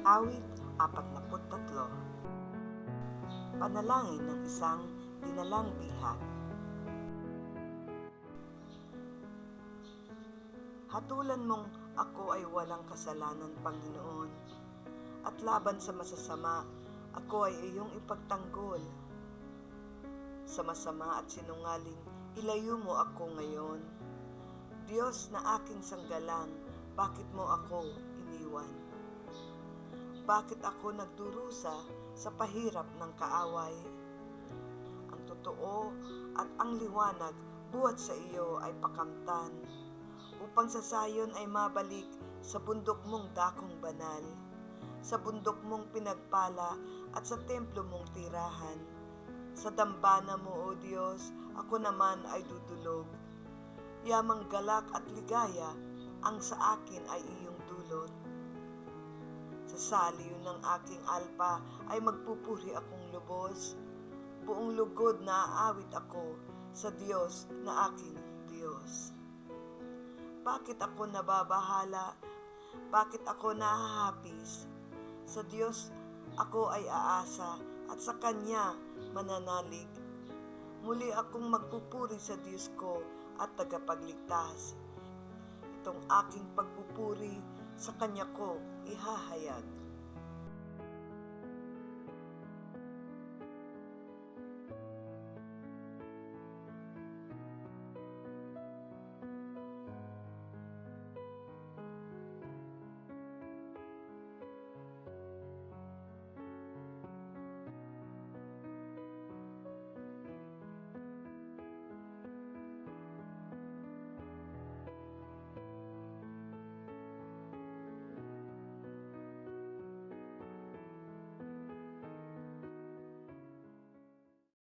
Awit 43 Panalangin ng isang dinalang bihag Hatulan mong ako ay walang kasalanan, Panginoon, at laban sa masasama, ako ay iyong ipagtanggol. Sa masama at sinungaling, ilayo mo ako ngayon. Diyos na aking sanggalang, bakit mo ako iniwan? Bakit ako nagdurusa sa pahirap ng kaaway? Ang totoo at ang liwanag buhat sa iyo ay pakamtan, upang sa sayon ay mabalik sa bundok mong dakong banal, sa bundok mong pinagpala at sa templo mong tirahan. Sa dambana mo, O Diyos, ako naman ay dudulog. Yamang galak at ligaya ang sa akin ay iyong dulot. Sa saliw ng aking alpa ay magpupuri akong lubos. Buong lugod na aawit ako sa Diyos na aking Diyos. Bakit ako nababahala? Bakit ako nahahapis? Sa Diyos ako ay aasa at sa Kanya mananalig. Muli akong magpupuri sa Diyos ko at tagapagligtas. Itong aking pagpupuri sa Kanya ko ihahayag.